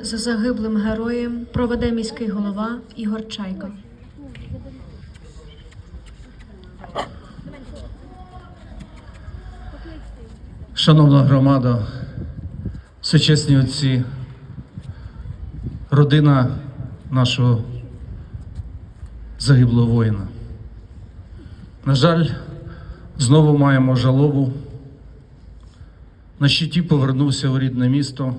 За загиблим героєм проведе міський голова Ігор Чайка. Шановна громада, всечесні отці, родина нашого загиблого воїна. На жаль, знову маємо жалобу. На щиті повернувся у рідне місто.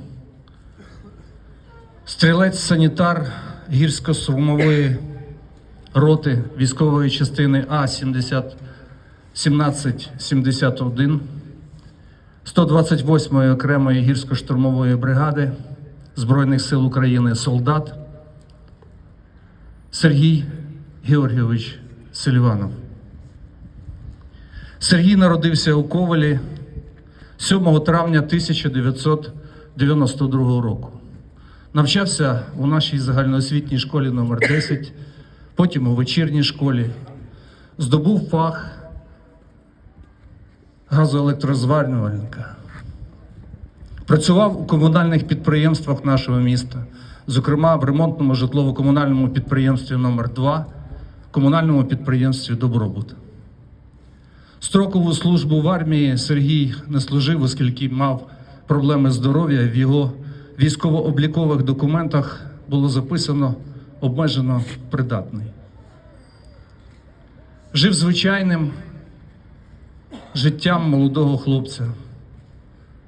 Стрілець-санітар гірсько-струмової роти військової частини А 70 1771 128-ї окремої гірсько-штурмової бригади Збройних сил України солдат Сергій Георгійович Селіванов. Сергій народився у Ковалі 7 травня 1992 року. Навчався у нашій загальноосвітній школі номер 10 потім у вечірній школі. Здобув фах газоелектрозварювальника. Працював у комунальних підприємствах нашого міста, зокрема в ремонтному житлово-комунальному підприємстві номер 2 комунальному підприємстві Добробут. Строкову службу в армії Сергій не служив, оскільки мав проблеми здоров'я. В його військово-облікових документах було записано обмежено придатний. Жив звичайним життям молодого хлопця.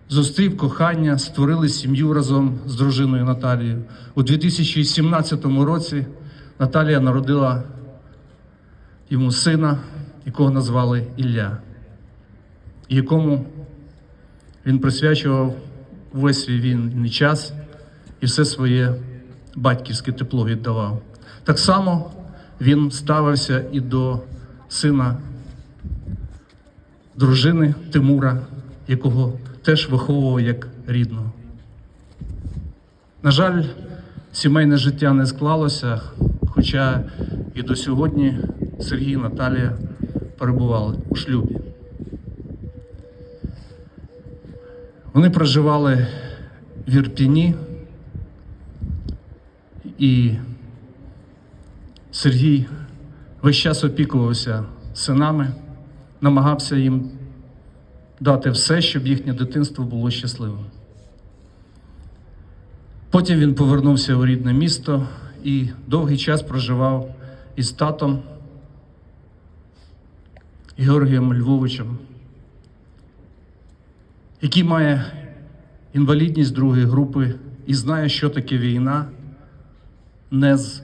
Зустрів кохання, створили сім'ю разом з дружиною Наталією. У 2017 році Наталія народила йому сина, якого назвали Ілля, якому він присвячував весь свій вільний час і все своє батьківське тепло віддавав. Так само він ставився і до сина дружини Тимура, якого теж виховував як рідного. На жаль, сімейне життя не склалося, хоча і до сьогодні Сергій і Наталія перебували у шлюбі. Вони проживали в Ірпіні, і Сергій весь час опікувався синами, намагався їм дати все, щоб їхнє дитинство було щасливим. Потім він повернувся у рідне місто і довгий час проживав із татом Георгієм Львовичем, який має інвалідність другої групи і знає, що таке війна не з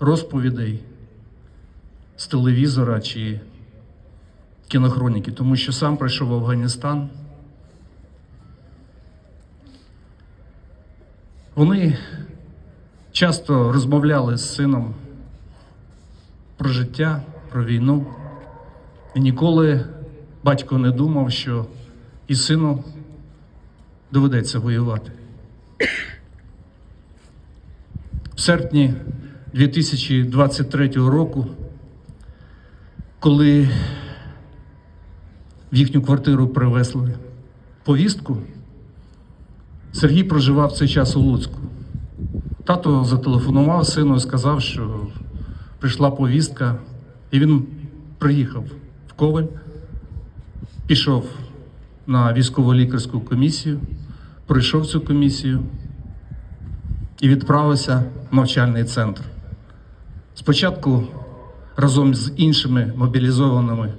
розповідей з телевізора чи кінохроніки, тому що сам прийшов в Афганістан. Вони часто розмовляли з сином про життя, про війну. І ніколи батько не думав, що і сину доведеться воювати. В серпні 2023 року, коли в їхню квартиру привезли повістку, Сергій проживав цей час у Луцьку. Тато зателефонував сину і сказав, що прийшла повістка, і він приїхав в Коваль, пішов на військово-лікарську комісію, пройшов цю комісію і відправився в навчальний центр. Спочатку разом з іншими мобілізованими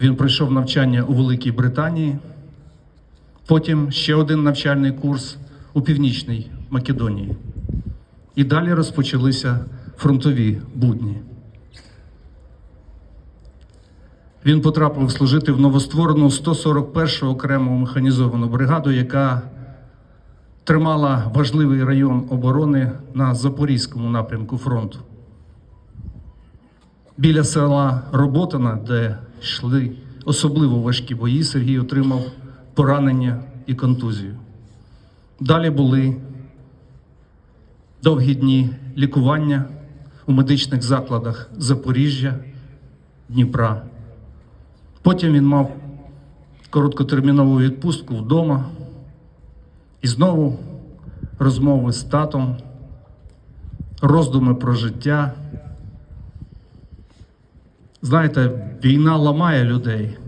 він пройшов навчання у Великій Британії, потім ще один навчальний курс у Північній Македонії. І далі розпочалися фронтові будні. Він потрапив служити в новостворену 141-му окрему механізовану бригаду, яка тримала важливий район оборони на Запорізькому напрямку фронту. Біля села Роботина, де йшли особливо важкі бої, Сергій отримав поранення і контузію. Далі були довгі дні лікування у медичних закладах Запоріжжя, Дніпра. Потім він мав короткотермінову відпустку вдома і знову розмови з татом, роздуми про життя. Знаєте, війна ламає людей.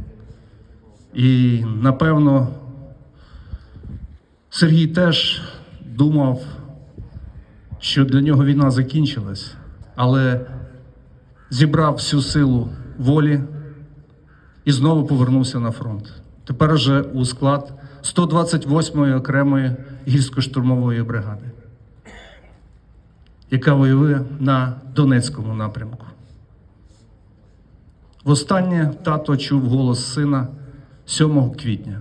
І напевно Сергій теж думав, що для нього війна закінчилась, але зібрав всю силу волі і знову повернувся на фронт. Тепер вже у склад 128-ї окремої гірсько-штурмової бригади, яка воює на Донецькому напрямку. Востаннє тато чув голос сина 7 квітня,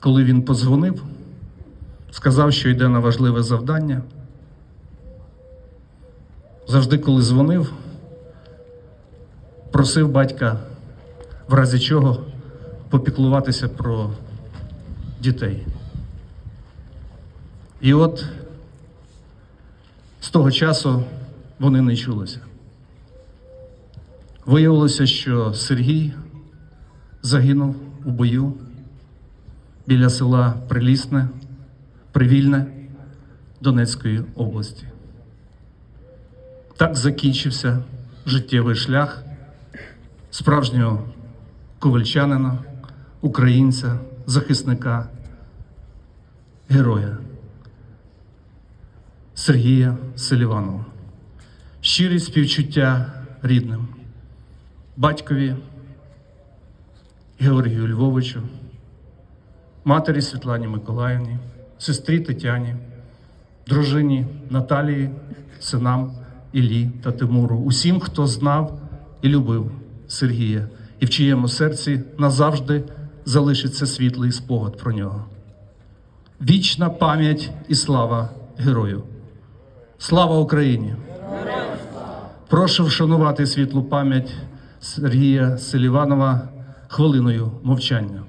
коли він подзвонив, сказав, що йде на важливе завдання. Завжди, коли дзвонив, просив батька, в разі чого, попіклуватися про дітей. І от з того часу вони не чулися. Виявилося, що Сергій загинув у бою біля села Прилісне, Привільне Донецької області. Так закінчився життєвий шлях справжнього ковальчанина, українця, захисника, героя Сергія Селіванова. Щирі співчуття рідним, батькові Георгію Львовичу, матері Світлані Миколаївні, сестрі Тетяні, дружині Наталії, синам Іллі та Тимуру, усім, хто знав і любив Сергія, і в чиєму серці назавжди залишиться світлий спогад про нього. Вічна пам'ять і слава герою. Слава Україні! Прошу вшанувати світлу пам'ять Сергія Селіванова хвилиною мовчання.